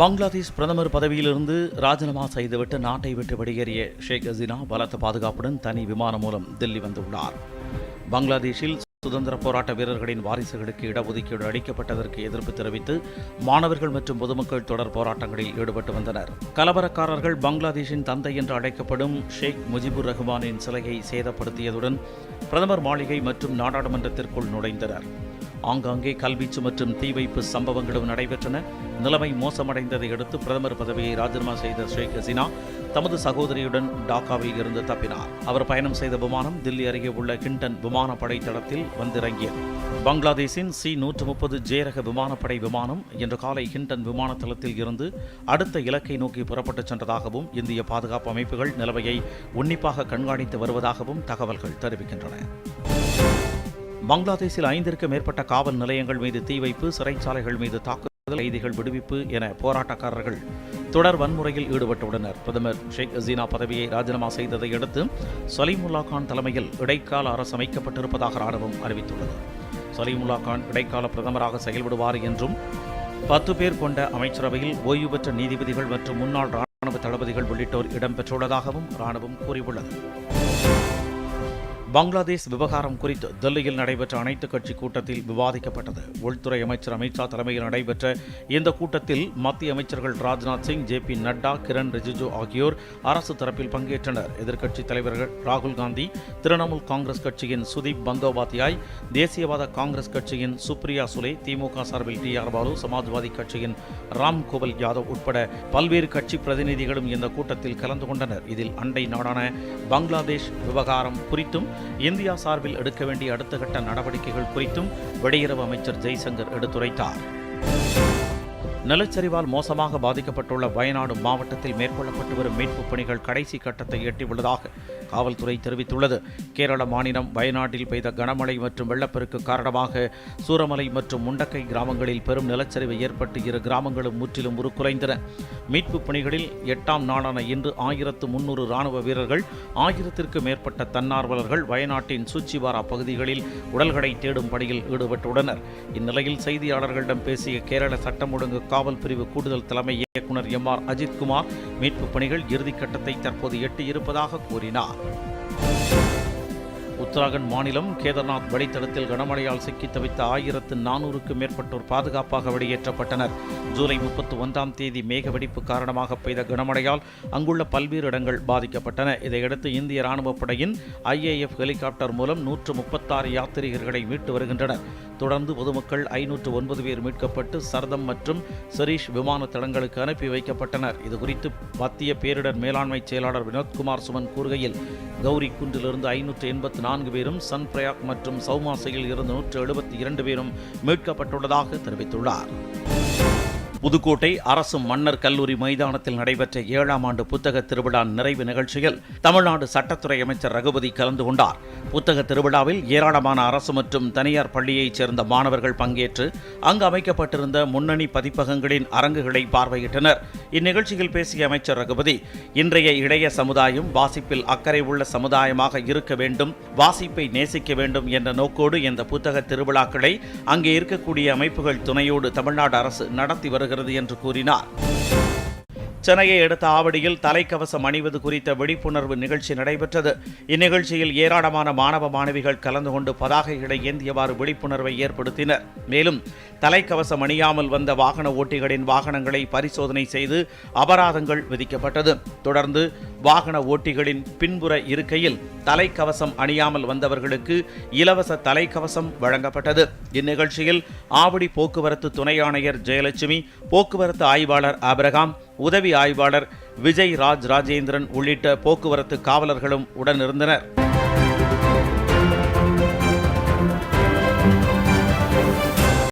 பங்களாதேஷ் பிரதமர் பதவியிலிருந்து ராஜினாமா செய்துவிட்டு நாட்டை விட்டு வெளியேறிய ஷேக் ஹசீனா பலத்த பாதுகாப்புடன் தனி விமானம் மூலம் தில்லி வந்துள்ளார். பங்களாதேஷில் சுதந்திர போராட்ட வீரர்களின் வாரிசுகளுக்கு இடஒதுக்கீடு அளிக்கப்பட்டதற்கு எதிர்ப்பு தெரிவித்து மாணவர்கள் மற்றும் பொதுமக்கள் தொடர் போராட்டங்களில் ஈடுபட்டு வந்தனர். கலவரக்காரர்கள் பங்களாதேஷின் தந்தை என்று அழைக்கப்படும் ஷேக் முஜிபுர் ரஹ்மானின் சிலையை சேதப்படுத்தியதுடன் பிரதமர் மாளிகை மற்றும் நாடாளுமன்றத்திற்குள் நுழைந்தனர். ஆங்காங்கே கல்வீச்சு மற்றும் தீ வைப்பு சம்பவங்களும் நடைபெற்றன. நிலைமை மோசமடைந்ததை அடுத்து பிரதமர் பதவியை ராஜினாமா செய்த ஷேக் ஹசீனா தமது சகோதரியுடன் டாக்காவில் இருந்து தப்பினார். அவர் பயணம் செய்த விமானம் தில்லி அருகே உள்ள கிண்டன் விமானப்படை தளத்தில் வந்திறங்கியது. பங்களாதேஷின் சி நூற்று முப்பது ஜேரக விமானப்படை விமானம் இன்று காலை ஹிண்டன் விமான தளத்தில் இருந்து அடுத்த இலக்கை நோக்கி புறப்பட்டுச் சென்றதாகவும் இந்திய பாதுகாப்பு அமைப்புகள் நிலைமையை உன்னிப்பாக கண்காணித்து வருவதாகவும் தகவல்கள் தெரிவிக்கின்றன. பங்களாதேஷில் ஐந்திற்கு மேற்பட்ட காவல் நிலையங்கள் மீது தீ வைப்பு சிறைச்சாலைகள் மீது தாக்குதல் கைதிகள் விடுவிப்பு என போராட்டக்காரர்கள் தொடர் வன்முறையில் ஈடுபட்டுள்ளனர். பிரதமர் ஷேக் ஹசீனா பதவியை ராஜினாமா செய்ததை அடுத்து சலீமுல்லா கான் தலைமையில் இடைக்கால அரசு அமைக்கப்பட்டிருப்பதாக ராணுவம் அறிவித்துள்ளது. சலீமுல்லா கான் இடைக்கால பிரதமராக செயல்படுவார் என்றும் பத்து பேர் கொண்ட அமைச்சரவையில் ஓய்வு பெற்ற நீதிபதிகள் மற்றும் முன்னாள் ராணுவ தளபதிகள் உள்ளிட்டோர் இடம்பெற்றுள்ளதாகவும் ராணுவம் கூறியுள்ளது. பங்களாதேஷ் விவகாரம் குறித்து தில்லியில் நடைபெற்ற அனைத்து கட்சி கூட்டத்தில் விவாதிக்கப்பட்டது. உள்துறை அமைச்சர் அமித்ஷா தலைமையில் நடைபெற்ற இந்த கூட்டத்தில் மத்திய அமைச்சர்கள் ராஜ்நாத் சிங் ஜே பி நட்டா கிரண் ரிஜிஜு ஆகியோர் அரசு தரப்பில் பங்கேற்றனர். எதிர்க்கட்சித் தலைவர்கள் ராகுல் காந்தி திரிணாமுல் காங்கிரஸ் கட்சியின் சுதீப் பந்தோபாத்யாய் தேசியவாத காங்கிரஸ் கட்சியின் சுப்ரியா சுலே திமுக சார்பில் டி ஆர் பாலு சமாஜ்வாதி கட்சியின் ராம் கோவல் யாதவ் உட்பட பல்வேறு கட்சி பிரதிநிதிகளும் இந்த கூட்டத்தில் கலந்து கொண்டனர். இதில் அண்டை நாடான பங்களாதேஷ் விவகாரம் குறித்தும் இந்தியா சார்பில் எடுக்க வேண்டிய அடுத்த கட்ட நடவடிக்கைகள் குறித்தும் வெளியுறவு அமைச்சர் ஜெய்சங்கர் எடுத்துரைத்தார். நிலச்சரிவால் மோசமாக பாதிக்கப்பட்டுள்ள வயநாடு மாவட்டத்தில் மேற்கொள்ளப்பட்டு வரும் மீட்புப் பணிகள் கடைசி கட்டத்தை எட்டியுள்ளதாக காவல்துறை தெரிவித்துள்ளது. கேரள மாநிலம் வயநாட்டில் பெய்த கனமழை மற்றும் வெள்ளப்பெருக்கு காரணமாக சூரமலை மற்றும் முண்டக்கை கிராமங்களில் பெரும் நிலச்சரிவு ஏற்பட்டு இரு கிராமங்களும் முற்றிலும் உருக்குலைந்தன. மீட்புப் பணிகளில் எட்டாம் நாளான இன்று ஆயிரத்து முன்னூறு ராணுவ வீரர்கள் ஆயிரத்திற்கு மேற்பட்ட தன்னார்வலர்கள் வயநாட்டின் சூச்சிவாரா பகுதிகளில் உடல்களை தேடும் பணியில் ஈடுபட்டுள்ளனர். இந்நிலையில் செய்தியாளர்களிடம் பேசிய கேரள சட்டம் ஒழுங்கு காவல் பிரிவு கூடுதல் தலைமை இயக்குநர் எம் ஆர் அஜித்குமார் மீட்புப் பணிகள் இறுதிக்கட்டத்தை தற்போது எட்டியிருப்பதாக கூறினார். உத்தராகண்ட் மாநிலம் கேதார்நாத் வழித்தடத்தில் கனமழையால் சிக்கி தவித்த ஆயிரத்து நானூறுக்கும் மேற்பட்டோர் பாதுகாப்பாக வெளியேற்றப்பட்டனர். ஜூலை முப்பத்தி ஒன்றாம் தேதி மேக வெடிப்பு காரணமாக பெய்த கனமழையால் அங்குள்ள பல்வேறு இடங்கள் பாதிக்கப்பட்டன. இதையடுத்து இந்திய ராணுவப் படையின் ஐஏஎஃப் ஹெலிகாப்டர் மூலம் நூற்று முப்பத்தாறு யாத்திரிகர்களை மீட்டு வருகின்றனர். தொடர்ந்து பொதுமக்கள் ஐநூற்று ஒன்பது பேர் மீட்கப்பட்டு சர்தம் மற்றும் சரீஷ் விமான தளங்களுக்கு அனுப்பி வைக்கப்பட்டனர். இதுகுறித்து மத்திய பேரிடர் மேலாண்மை செயலாளர் வினோத்குமார் சுமன் கூறுகையில் கௌரி குன்றிலிருந்து ஐநூற்று எண்பத்தி நான்கு பேரும் சன் பிரயாக் மற்றும் சௌமாசையில் இருந்து நூற்று எழுபத்தி இரண்டு பேரும் மீட்கப்பட்டுள்ளதாக தெரிவித்துள்ளார். புதுக்கோட்டை அரசு மன்னர் கல்லூரி மைதானத்தில் நடைபெற்ற ஏழாம் ஆண்டு புத்தக திருவிழா நிறைவு நிகழ்ச்சியில் தமிழ்நாடு சட்டத்துறை அமைச்சர் ரகுபதி கலந்து கொண்டார். புத்தக திருவிழாவில் ஏராளமான அரசு மற்றும் தனியார் பள்ளியைச் சேர்ந்த மாணவர்கள் பங்கேற்று அங்கு அமைக்கப்பட்டிருந்த முன்னணி பதிப்பகங்களின் அரங்குகளை பார்வையிட்டனர். இந்நிகழ்ச்சியில் பேசிய அமைச்சர் ரகுபதி இன்றைய இளைய சமுதாயம் வாசிப்பில் அக்கறை உள்ள சமுதாயமாக இருக்க வேண்டும் வாசிப்பை நேசிக்க வேண்டும் என்ற நோக்கோடு இந்த புத்தக திருவிழாக்களை அங்கே இருக்கக்கூடிய அமைப்புகள் துணையோடு தமிழ்நாடு அரசு நடத்தி வருகிறது என்று கூறினார். சென்னையை அடுத்த ஆவடியில் தலைக்கவசம் அணிவது குறித்த விழிப்புணர்வு நிகழ்ச்சி நடைபெற்றது. இந்நிகழ்ச்சியில் ஏராளமான மாணவ மாணவிகள் கலந்து கொண்டு பதாகைகளை ஏந்தியவாறு விழிப்புணர்வை ஏற்படுத்தினர். மேலும் தலைக்கவசம் அணியாமல் வந்த வாகன ஓட்டிகளின் வாகனங்களை பரிசோதனை செய்து அபராதங்கள் விதிக்கப்பட்டது. தொடர்ந்து வாகன ஓட்டிகளின் பின்புற இருக்கையில் தலைக்கவசம் அணியாமல் வந்தவர்களுக்கு இலவச தலைக்கவசம் வழங்கப்பட்டது. இந்நிகழ்ச்சியில் ஆவடி போக்குவரத்து துணை ஆணையர் ஜெயலட்சுமி போக்குவரத்து ஆய்வாளர் அபிரகாம் உதவி ஆய்வாளர் விஜய் ராஜ் ராஜேந்திரன் உள்ளிட்ட போக்குவரத்து காவலர்களும் உடனிருந்தனர்.